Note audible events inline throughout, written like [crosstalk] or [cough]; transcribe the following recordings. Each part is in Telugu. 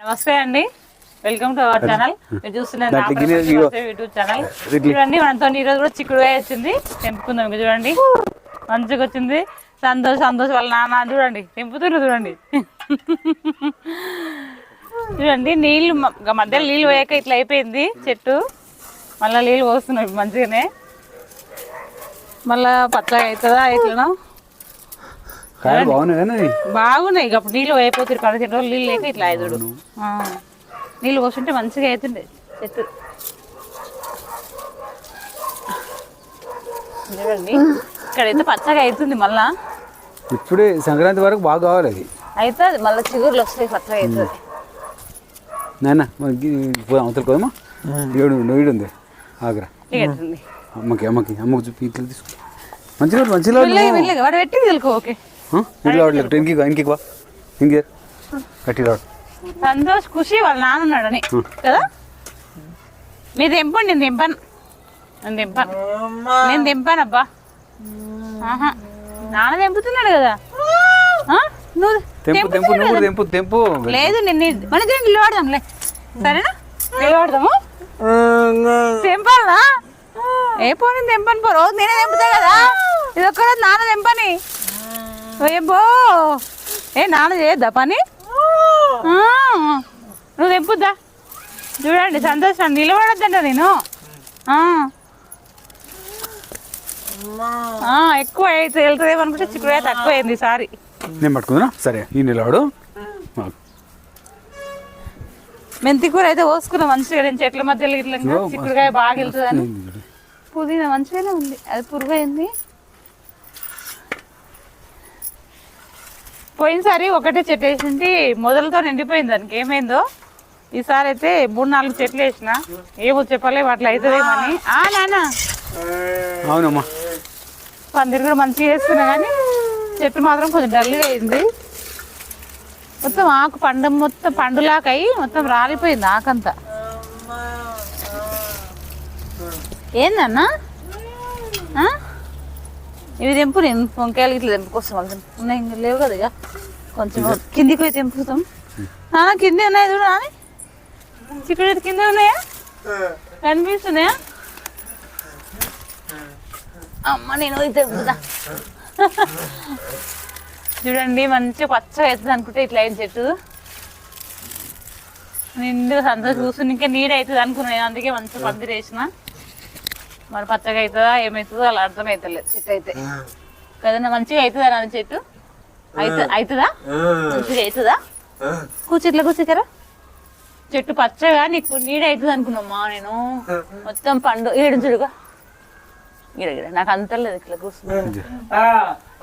నమస్తే అండి. వెల్కమ్ టు అవర్ ఛానల్ మీరు చూస్తున్నారు యూట్యూబ్ ఛానల్. చూడండి మనతో ఈ రోజు కూడా చిక్కుడుగా వచ్చింది. తెంపుకుందాం చూడండి. మంచిగా వచ్చింది. సంతోష్ సంతోష్ వాళ్ళ నాన్న చూడండి. తెంపుతున్నారు చూడండి. చూడండి నీళ్ళు మధ్యలో నీళ్ళు పోయాక ఇట్లా అయిపోయింది చెట్టు. మళ్ళీ నీళ్ళు పోస్తున్నాయి మంచిగానే. మళ్ళా పచ్చగా అవుతుందా ఇట్లా కాయలు బాగున్నాయి కానీ. బాగున్నాయి. ఇక అప్పుడు నీళ్ళు అయిపోతుంది పదిహేను రోజులు నీళ్ళు లేక ఇట్లా ఐదుడు నీళ్ళు పోస్తుంటే మంచిగా అవుతుండే చెట్టు. చూడండి ఇక్కడైతే పచ్చగా అవుతుంది మళ్ళా. ఇప్పుడే సంక్రాంతి వరకు బాగా కావాలి అది. అవుతుంది మళ్ళీ చిగురులు వస్తాయి పచ్చగా అవుతుంది నాన్న మనకి పోదాం అవతల పోదామా? ఏడు నోయిడు ఉంది. ఆగ్రా. అమ్మకి అమ్మకి అమ్మకి చూపి ఇట్లా తీసుకో మంచిగా మంచిగా ఉంది. మెల్లగా మెల్లగా. వాడు పెట్టి తెలుకో? ఓకే. ఆ? ఇట్లా రావట్లేదు ఇంకి ఇంకి వా ఇంకి కట్టి రాడు సంతోష్ ఖుషి వాళ్ళ నాన్న ఉన్నాడని కదా మీరు తెంపండి నేను తెంపాను నేను తెంపాను నేను తెంపాను అబ్బా ఆహా. నాన్న తెంపుతున్నాడు కదా? నువ్వు తెంపు తెంపు నువ్వు కూడా తెంపు తెంపు లేదు నిన్ను మన ఇద్దరం నిలబడదాంలే సరేనా నిలబడదాము తెంపాలా ఏ పోనీ తెంపని పో రోజు నేనే తెంపుతా కదా ఇది ఒక్క రోజు నాన్న తెంపని ఏబో ఏ నాన్న చేయొద్దా పని? నువ్వు తెంపుద్దా చూడండి సంతోషం. నిలబడొద్దంట నేను. ఆ. ఆ, ఎక్కువ అయితే వెళ్తుంది అనుకుంటే చిక్కుడు తక్కువ అయింది ఈసారి నేను పట్టుకుందా సరే ఈ నిలవాడు మెంతి కూర అయితే పోసుకున్నాం మంచిగా నేను చెట్ల మధ్యలో ఇట్లా చిక్కుడుకాయ బాగా వెళ్తుందని. పుదీనా మంచిగానే ఉంది. అది పురుగు అయింది పోయినసారి ఒకటే చెట్టు వేసింది మొదలతో నిండిపోయింది దానికి. ఏమైందో? ఈసారి అయితే మూడు నాలుగు చెట్లు వేసిన. ఏమో చెప్పలేము అట్లా అవుతుందేమని ఆ. నాన్న. అవునమ్మా. పందిరి కూడా మంచిగా వేస్తున్నా కానీ చెట్టు మాత్రం కొంచెం డల్గా అయింది. మొత్తం ఆకు పండు మొత్తం పండులాక అయ్యి మొత్తం రాలిపోయింది ఆకంతా. ఏందన్నా? ఇవి తెంపు నేను వంకాయలు ఇట్లా తెంపుకొస్తాం వాళ్ళు ఉన్నాయి ఇంకా లేవు కదా ఇక. కొంచెం కిందికి పోయి తెంపుతాం. కింద ఉన్నాయి చూడు నాని. చిక్కుడు కింద ఉన్నాయా? కనిపిస్తున్నాయా? అమ్మ నేను పోయి తెంపుతా. చూడండి మంచిగా పచ్చగా అవుతుంది అనుకుంటే ఇట్లా అయిన చెట్టు. నిండు సంతోషం కూర్చుని ఇంకా నీడ అవుతుంది అనుకున్నాను నేను అందుకే మంచిగా పందిరి వేసిన మరి పచ్చగా అవుతుందా ఏమవుతుందో అలా అర్థం అవుతలేదు చెట్టు అయితే కదన్నా మంచిగా అవుతుందా నాన్న చెట్టు అయితే అవుతుందా? మంచిగా అవుతుందా? కూర్చో ఇట్లా కూర్చోకరా చెట్టు పచ్చగా నీకు నీడ అవుతుంది అనుకున్నామ్మా నేను? మొత్తం పండు ఏడు చూడుగా గిడ గిడ నాకు అంతలేదు ఇట్లా కూర్చున్నా.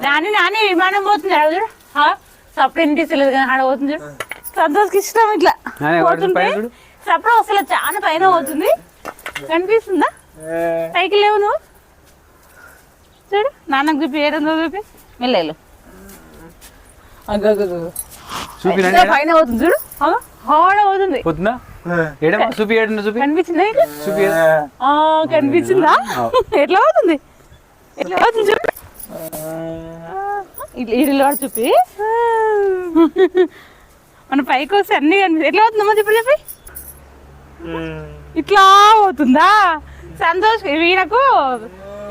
నాని నాని విమానం పోతుంది ఆడ చూడు. సప్పుడు ఇంటిస్తలేదు కానీ ఆడ పోతుంది చూడు. సంతోష్కి ఇష్టం ఇట్లా. పోతుంటే. సప్పుడు అసలు చాలా పైన పోతుంది. కనిపిస్తుందా? పైకి లేవు నువ్వు? చూడు నాన్నకు చూపి ఏడుందో చూపి. ఇంకా పైన చూడు. పోతుందా. ఏడమ్మా చూపి ఏడన్నా చూపి. కనిపించిందా నీకు? చూపి ఆ, కనిపించిందా? ఎట్లా అవుతుంది ఎట్లా అవుతుంది చూడు. ఇట్లా ఇడిలో చూపి. మన పైకి వస్తే అన్ని కనిపి ఎట్లా అవుతుందమ్మా ఇప్పుడు చెప్పి. ఇట్లా అవుతుందా సంతోష్ వీణకు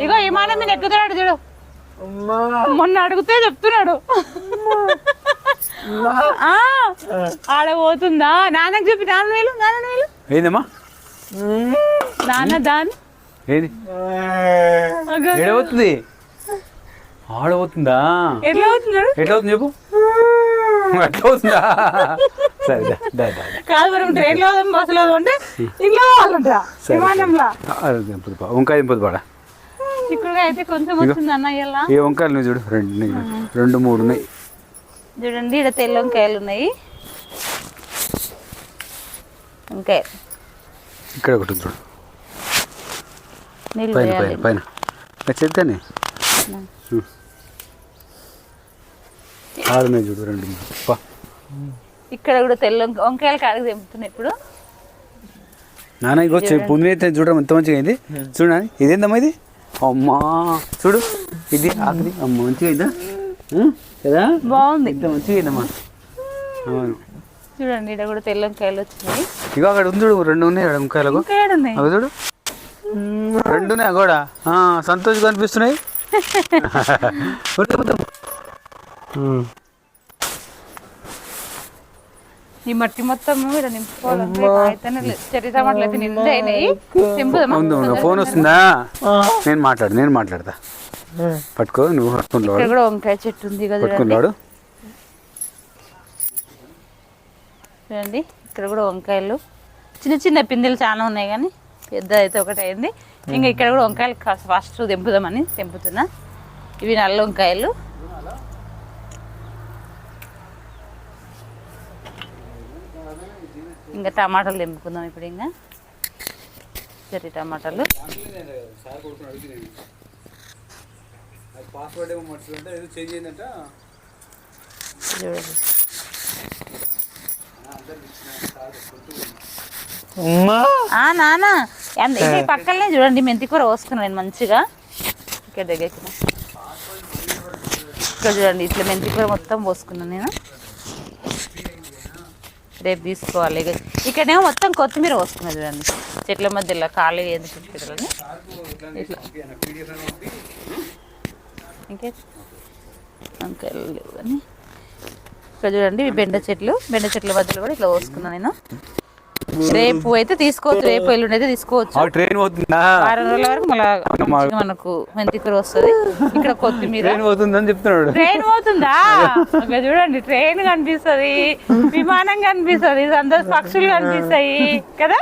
ఇగో విమానం మీద ఎక్కుతున్నాడు చూడు. మొన్న అడిగితే చెప్తున్నాడు. ఆ, ఆడ పోతుందా? నాన్నకు చెప్పి నాన్న వేలు నాన్న వేలు ఏందమ్మా? నాన్న దాని ఏది? ఆడవుతుందా ఎట్లా అవుతున్నాడు ఎట్లా అవుతుంది చెప్పు? ఎట్లా అవుతుందా సరే. కాదు బస్సులో ఇంట్లో విమానంలో. వంకాయ చిక్కుడుగా అయితే కొంచెం వచ్చింది అన్న ఇలా ఏ వంకాయలు చూడు రెండు. రెండు మూడు ఉన్నాయి. చూడండి ఇక్కడ తెల్ల వంకాయలు ఉన్నాయి. వంకాయ. ఇక్కడ ఒకటి ఉంది చూడు. పైన పైన పైన. చెప్తానే ఆడున్నాయి చూడు రెండు మూడు. ఇక్కడ కూడా తెల్ల వంక- వంకాయలు కాడికి తెంపుతున్నాయి ఇప్పుడు. నాన్న ఇగో పుంజి అయితే చూడడం ఎంత మంచిగా అయింది? చూడండి ఇదేందమ్మా ఇది? అమ్మా చూడు ఇది ఆఖరి అమ్మ మంచిగా అయిందా? కదా? బాగుంది. ఎంత మంచిగా అయిందమ్మా. అవును. చూడండి ఇక్కడ కూడా తెల్ల వంకాయలు వచ్చినాయి. ఇగో అక్కడ ఉంది చూడు రెండు ఉన్నాయి అక్కడ వంకాయలకు. ఇంకా ఏడున్నాయి అవి చూడు. రెండు ఉన్నాయి కూడా సంతోష్ కనిపిస్తున్నాయి [laughs] వద్దు, వద్దు. ఉమ్. ఈ మట్టి మొత్తం ఇక్కడ నింపుకోవాలంటే ఫోన్ వస్తుందా? నేను మాట్లాడు నేను మాట్లాడతా. పట్టుకో నువ్వు కూడా వంకాయ చెట్టు ఉంది కదా పట్టుకుని చూడండి ఇక్కడ కూడా వంకాయలు. చిన్న చిన్న పిందెలు చాలా ఉన్నాయి కానీ పెద్ద అయితే ఒకటి అయింది. ఇంకా ఇక్కడ కూడా వంకాయలు కాస్త ఫస్ట్ తెంపుదామని తెంపుతున్నా. ఇవి నల్ల వంకాయలు. ఇంకా టమాటాలు తెంపుకుందాం ఇప్పుడు ఇంకా. చెర్రీ టమాటాలు. ఆ నాన్న ఇది పక్కనే చూడండి మెంతి కూర పోసుకున్నాను నేను మంచిగా. ఇక్కడ దగ్గరికి రా. ఇక్కడ చూడండి ఇట్లా మెంతి కూర మొత్తం పోసుకున్నాను నేను. రేపు తీసుకోవాలి. ఇక్కడేమో మొత్తం కొత్తిమీర పోసుకున్నా చూడండి. చెట్ల మధ్యలో ఖాళీ ఎందుకు పెట్టాలని ఇట్లా. ఇంకే. వంకాయలు లేవు కానీ. ఇక్కడ చూడండి బెండ చెట్లు. బెండ చెట్ల మధ్యలో కూడా ఇట్లా పోసుకున్నాను నేను. రేపు అయితే తీసుకోవచ్చు రేపు ఎల్లుండి అయితే తీసుకోవచ్చు. ట్రైన్ పోతుందా? వారం రోజుల వరకు మళ్ళా మనకు మెంతికూర వస్తుంది. ఇక్కడ కొత్తిమీర. ట్రైన్ పోతుందని చెప్తున్నాడు. ట్రైన్ పోతుందా? చూడండి ట్రైన్ కనిపిస్తది విమానం కనిపిస్తది సంతోష పక్షులు కనిపిస్తాయి కదా?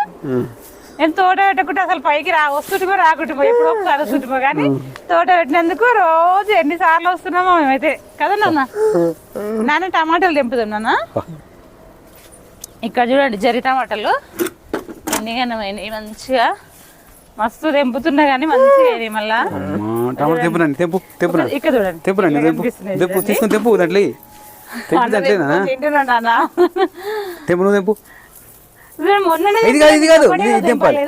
నేను తోట పెట్టకుంటే అసలు పైకి రా వస్తుంటేమో రాకుంటుమో ఎప్పుడు ఒకసారి వస్తుంటేమో కానీ తోట పెట్టినందుకు రోజు ఎన్నిసార్లు వస్తున్నామో మేమైతే. కదా నాన్న? నాన్న టమాటాలు తెంపుదాం నాన్న. ఇక్కడ చూడండి జరి టమాటాలు. ఎన్నిగానే అయినాయి మంచిగా మస్తు తెంపుతున్నా కానీ మంచిగా మళ్ళా. అమ్మా, టమాటా తెంపునండి తెంపు తెంపునండి. ఇక్కడ చూడండి. తెంపునండి తెంపు తెంపు. తీసుకొని తెంపు దాంట్లో. తెంపు నువ్వు తెంపు. ఇది కాదు ఇది కాదు. తెంపాలి.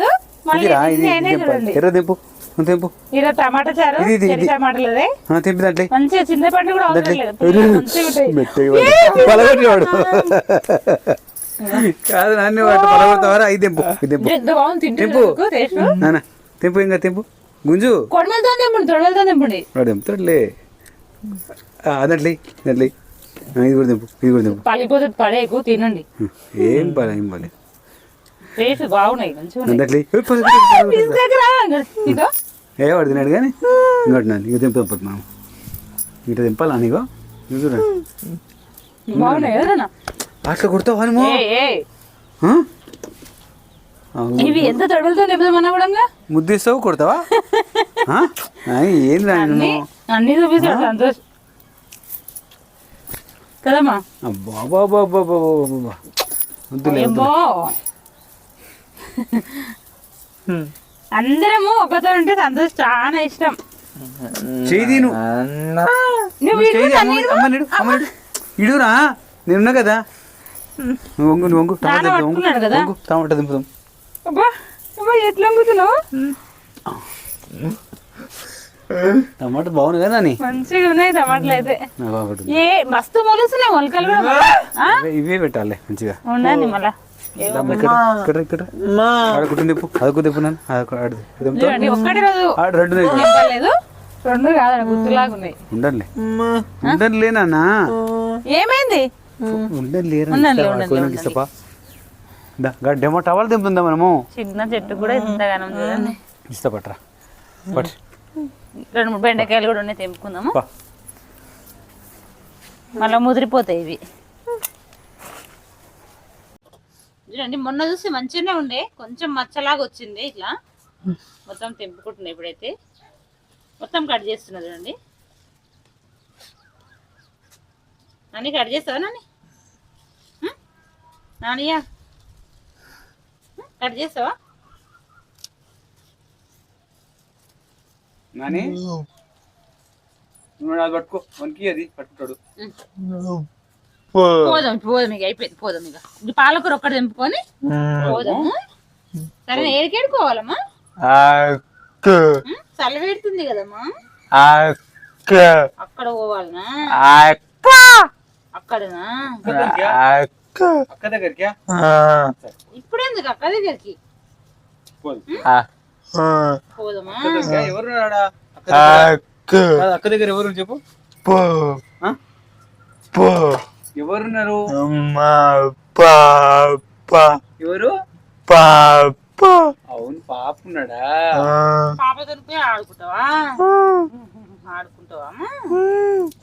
తెంపాలి. ఎర్ర తెంపు తెంపు. టమాటా చారు. టమాటాలదే. తెంపి దాంట్లో. మంచిగా చింతపండు కూడా. మెత్తగా. కాదు నాన్న వాడు పలగొడతావారా ఇది తెంపు తెంపు. తెంపు. నాన్న తెంపు ఇంకా తెంపు. గుంజు. తెంపుతాడులే. అదట్లే దాంట్లో ఇది కూడా తెంపు ఇది కూడా తెంపు. పలిపోతుంది పడేకు తినండి. ఏం పని ఏం టేస్ట్ బాగున్నాయి అందట్లే. ఏ వాడు తినాడు కానీ ఇంకోటి నాన్న ఇక తెంపు తెంపదు మనం ఇట తెంపాలా నీకో? ఇక చూడండి బాగున్నాయి? అట్లా కొడతావా ఇవి ఎంత తొడలతో తెంపుదామన్నా కూడా? ముద్దిస్తావు కొడతావా? ఏంది అన్ని చూపిస్తాడు సంతోష్. కదమ్మా. అబ్బా బాబా బాబా బాబా వద్దులే ఏమో అందరము ఒకతో ఉంటే సంతోష్ చాలా ఇష్టం. చేయి నువ్వు ఇడురా నేనున్నా కదా? వంగు నువ్వు వంగు. టమాటా వంగు. దింపుదాం. ఎట్లా టమాటా బాగుంది కదా అని మంచిగా ఉన్నాయి టమాటాలు అయితే. ఏ మస్తు మొలుస్తున్నాయి మొలకలు కూడా బాగా. ఆ? ఇవే పెట్టాలి మంచిగా. మళ్ళా. ఉండండి. ఉండండి లేనా ఏమైంది? డెమో టవల్ దింపుందా మనము? చిన్న చెట్టు కూడా ఇంతగానం చూడండి ఇస్తా పట్రా పట్. రెండు మూడు బెండకాయలు కూడా ఉన్నాయి తెంపుకుందాము. మళ్ళీ ముదిరిపోతాయి ఇవి. చూడండి మొన్న చూసి మంచిగానే ఉండే. కొంచెం మచ్చలాగా వచ్చింది ఇట్లా. మొత్తం తెంపుకుంటున్నాయి ఇప్పుడైతే. మొత్తం కట్ చేస్తున్నా చూడండి. నాని కట్ చేస్తావా నాని? నానియా? కట్ చేస్తావా నాని? నువ్వు అది పట్టుకో. మనకి అది పట్టుకుంటాడు. పోదాం పోదాం ఇక అయిపోయింది పోదాం ఇక. ఇది పాలకూర ఒక్కటి తెంపుకొని పోదాము. సరే ఏడికేడుకోవాలమ్మా చల్ల పెడుతుంది కదమ్మా. అక్కడ పోవాలనా? అక్కడనా? అక్క దగ్గరికి? ఇప్పుడు ఎందుకు అక్క దగ్గరికి? పోదు. పోదామా? అక్క దగ్గర ఎవరు? అక్క. దగ్గర కాదు, అక్క దగ్గర ఎవరు చెప్పు? ఎవరున్నారు? ఎవరు? అవును పాప ఉన్నాడా? పాప దొరికితే ఆడుకుంటావా? ఆడుకుంటావా? అమ్మా?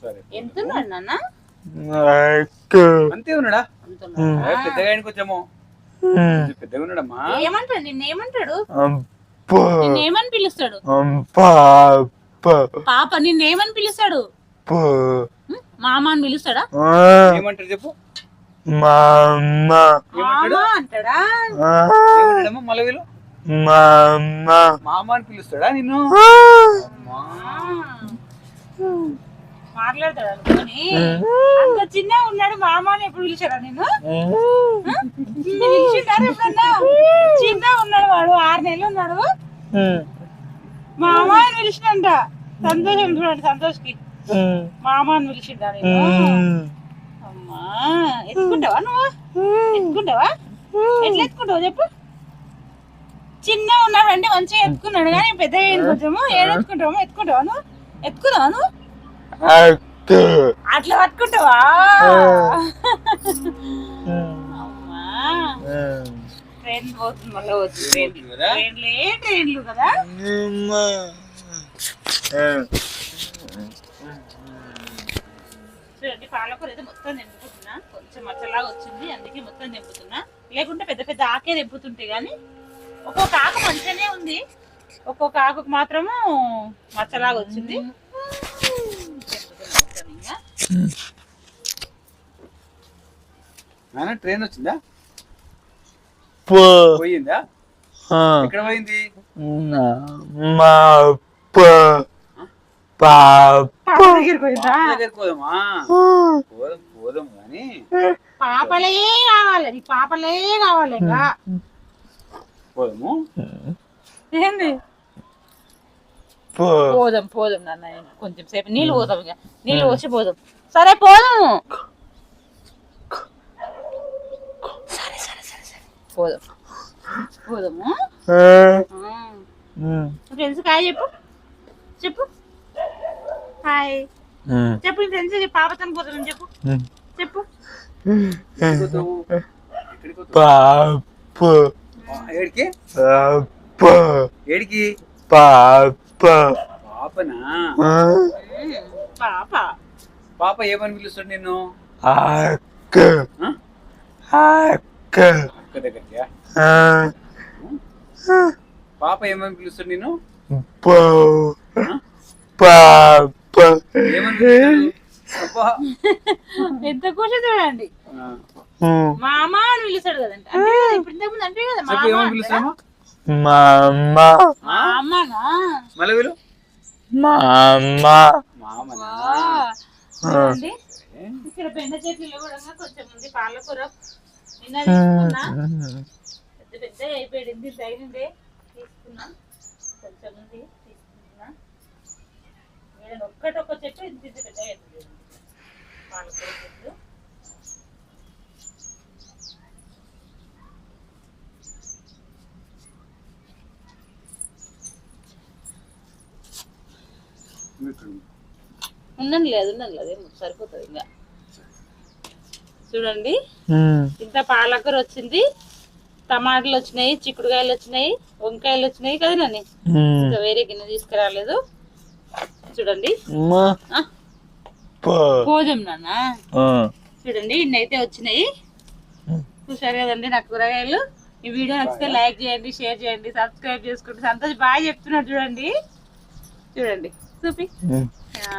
సరే. ఎంత ఉన్నాడు నాన్న? అంతే ఉన్నాడా? పెద్దగా ఆయనకు వచ్చాము. పెద్దగా ఉన్నాడమ్మా? ఏమంటాడు? నిన్న ఏమంటాడు? నిన్న ఏమని పిలుస్తాడు? పాప నిన్న ఏమని పిలుస్తాడు? మామ అని పిలుస్తాడా? ఏమంటారు చెప్పు. మామ. అంటాడా? మలవిలు? మామ. అని పిలుస్తాడా నిన్ను? అమ్మా. మాట్లాడతాడు అనుకోని అంత చిన్న ఉన్నాడు మామ అని ఎప్పుడు పిలిచారా నేను పిలిచింటారు ఎప్పుడన్నా? చిన్న ఉన్నాడు వాడు ఆరు నెలలు ఉన్నాడు. మామ. అని పిలిచినంట సంతోషం చూడండి సంతోష్కి. మామ. అని పిలిచిండా నేను అమ్మా ఎత్తుకుంటావా నువ్వు? ఎత్తుకుంటావా? ఎట్లా ఎత్తుకుంటావు చెప్పు? చిన్న ఉన్నాడు అంటే మంచిగా ఎత్తుకున్నాడు కానీ పెద్ద కొంచెము ఏడు ఎత్తుకుంటావా ఎత్తుకుంటావా నువ్వు? ఎత్తుకున్నావా నువ్వు? అట్లా పట్టుకుంటావా? అమ్మా. ట్రైన్ పోతుంది మళ్ళీ కదా? ట్రైన్లే ట్రైన్లు కదా? చూడండి పాలకూర అయితే మొత్తం నింపుతున్నా కొంచెం మచ్చలాగా వచ్చింది అందుకే మొత్తం నింపుతున్నా లేకుంటే పెద్ద పెద్ద ఆకే నింపుతుంటే గానీ ఒక్కొక్క ఆకు మంచిగానే ఉంది. ఒక్కొక్క ఆకుకు మాత్రము మచ్చలాగా వచ్చింది నింపుతున్నా మొత్తం ఇంకా. నాన్న ట్రైన్ వచ్చిందా? పోయిందా? ఎక్కడ పోయింది? పోదామా? పోదాం కానీ పాపలే కావాలి పాపలే కావాలి పోదాము. ఏంది? పోదాం పోదాం నాన్న కొంచెం సేపు. నీళ్ళు పోదాం ఇక. నీళ్ళు పోసి పోదాం. సరే పోదాం. సరే సరే సరే సరే. పోదాం. పోదాము ఫ్రెండ్స్ హాయ్ చెప్పు. చెప్పు. హాయ్. చెప్పు ఫ్రెండ్స్ పాపతో పోతున్నాం చెప్పు చెప్పు? ఎక్కడికి పోతావు? ఆ, ఏడికి? ఏడికి? పాపనా పాప. పాప. ఏమని పిలుస్తాడు నిన్ను? ఆ? అక్క. దగ్గరికి? పాప ఏమని పిలుస్తాడు నిన్ను? అబ్బా. ఎంత కూర్చో చూడండి. మామ అని పిలుస్తాడు కదండి. అంటే కదా ఇప్పుడు ఇంతకు ముందు అంటే కదా మామ పిలుస్తాము మామనా? మళ్ళీ విలు. మామా. మామనా? చూడండి ఇక్కడ బెండ చెట్లు కూడా కొంచెం ఉంది పాలకూర. పెద్ద పెద్ద ఇంత తగినందే తీసుకున్నా. కొంచెం ఉంది తీసుకున్నా. నేను ఒక్కటొక్క చెట్టు ఇంత పెద్ద పాలకూర చెట్లు ఉండండి లేదు ఉండండి లేదు సరిపోతుంది ఇంకా. చూడండి ఇంత పాలకూర వచ్చింది టమాటాలు వచ్చినాయి చిక్కుడుకాయలు వచ్చినాయి వంకాయలు వచ్చినాయి కదా నన్ను ఇంకా వేరే గిన్నె తీసుకురాలేదు. చూడండి. పోదాం నాన్న? చూడండి ఇన్ని అయితే వచ్చినాయి చూసారు కదండి నా కూరగాయలు. ఈ వీడియో నచ్చితే లైక్ చేయండి షేర్ చేయండి సబ్స్క్రైబ్ చేసుకుంటే సంతోష్ బాగా చెప్తున్నాడు చూడండి. చూడండి. చూపి. ఆ.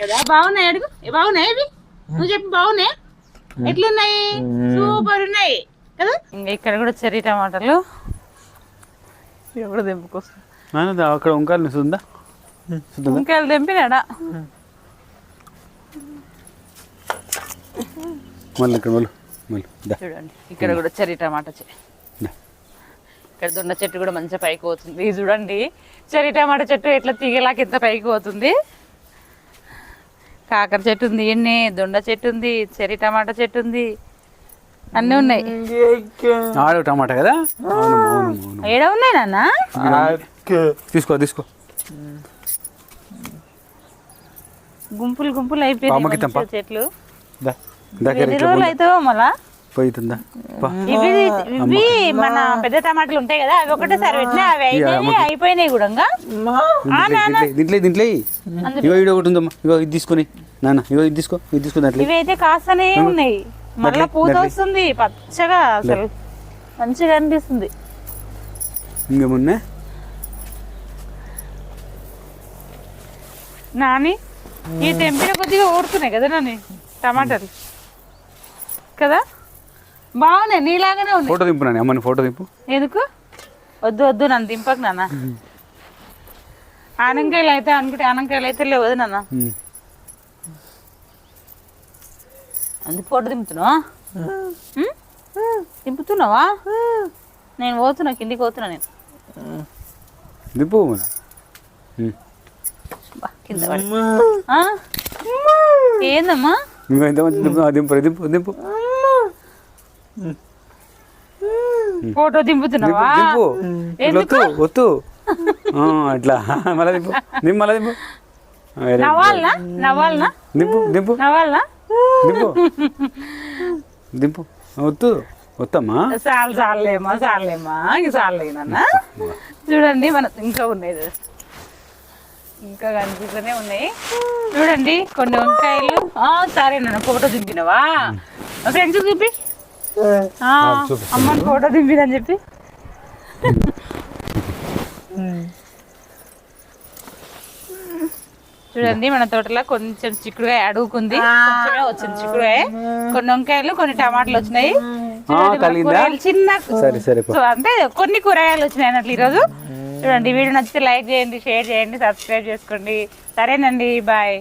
కదా బాగున్నాయి అడుగు. ఏ బాగున్నాయి ఇవి? నువ్వు చెప్పు బాగున్నాయి? ఎట్లున్నాయి? సూపర్ ఉన్నాయి. కదా? ఇంకా ఇక్కడ కూడా చెర్రీ టమాటాలు. ఇవి కూడా తెంపుకొస్తాం నాన్న అక్కడ వంకాయలు చూద్దా చూద్దా. వంకాయలు తెంపినాడా? మళ్ళీ ఇక్కడ మళ్ళీ మళ్ళీ దా. చూడండి ఇక్కడ కూడా చెర్రీ టమాటా. ఇక్కడ దొండ చెట్టు కూడా మంచిగా పైకి పోతుంది. ఇది చూడండి. చెర్రీ టమాటా చెట్టు ఎట్లా తీగలాకి ఎంత పైకి పోతుంది? కాకర చెట్టు ఉంది ఎన్ని దొండ చెట్టు ఉంది చెర్రీ టమాటా చెట్టు ఉంది. అన్నీ ఉన్నాయి. ఆడు టమాటా కదా? ఏడ ఉన్నాయి నాన్న? తీసుకో తీసుకో. గుంపులు గుంపులు. మంచిగా చెట్లు. ఎన్ని రోజులు అవుతావో మళ్ళా? ఇవి ఇవి మన పెద్ద టమాటాలు ఉంటాయి కదా అవి పెట్టినా అవి అయిపోయినాయి అయిపోయినాయి కూడా దీంట్లో. ఇగో ఒకటి ఉందమ్మా. ఇగో ఇది తీసుకొని నాన్న ఇగో ఇది తీసుకో ఇది తీసుకో దాంట్లో. ఇవి అయితే కాస్తనే ఉన్నాయి. మళ్ళా పూత. వస్తుంది పచ్చగా అసలు. మంచిగా అనిపిస్తుంది. ఇంకేమున్నా? నాని ఈ తెంపిన కొద్దిగా ఊరుతున్నాయి కదా నాని టమాటాలు? కదా? బాగున్నాయి నీలాగానే ఉన్నాయి. ఫోటో దింపు నాన్న అమ్మని ఫోటో దింపు. ఎందుకు? వద్దు వద్దు నన్ను దింపకు నాన్న. ఆనంకాయలు అయితే అనుకుంటే ఆనంకాయలు అయితే లేవు వద్దు నాన్న. అందుకు ఫోటో దింపుతున్నావా? దింపుతున్నావా? నేను పోతున్నా కిందికి పోతున్నా నేను. దింపు కింద? ఏందమ్మా? దింపు దింపు దింపు. ఫోటో దింపు దింపుతున్నావా? దింపు ఇట్లా ఒత్తు ఒత్తు. ఆ, అట్లా మళ్ళా దింపు. దింపు మళ్ళా దింపు. నవ్వాలనా? నవ్వాలనా? దింపు దింపు. నవ్వాలనా? దింపు. దింపు. ఒత్తు. ఒత్తమ్మా. చాలు చాలేమా చాలేమా ఇంక చాలే నాన్న చూడండి మన ఇంకా ఉన్నాయి. ఇంకా కనిపిస్తూనే ఉన్నాయి. చూడండి కొన్ని వంకాయలు. ఆ, సరే నాన్న ఫోటో దింపినవా? ఫ్రెండ్స్ చూపి. అమ్మని ఫోటో దింపిదని చెప్పి. చూడండి మన తోటలో కొంచెం చిక్కుడుగా అడుగుకుంది. కొంచెమే వచ్చింది చిక్కుడుగా కొన్ని వంకాయలు కొన్ని టమాటాలు వచ్చినాయి. చిన్న సరే సరే పో. సో అంటే కొన్ని కూరగాయలు వచ్చినాయి అన్నట్లు ఈరోజు. చూడండి వీడియో నచ్చితే లైక్ చేయండి షేర్ చేయండి సబ్స్క్రైబ్ చేసుకోండి. సరేనండి బాయ్.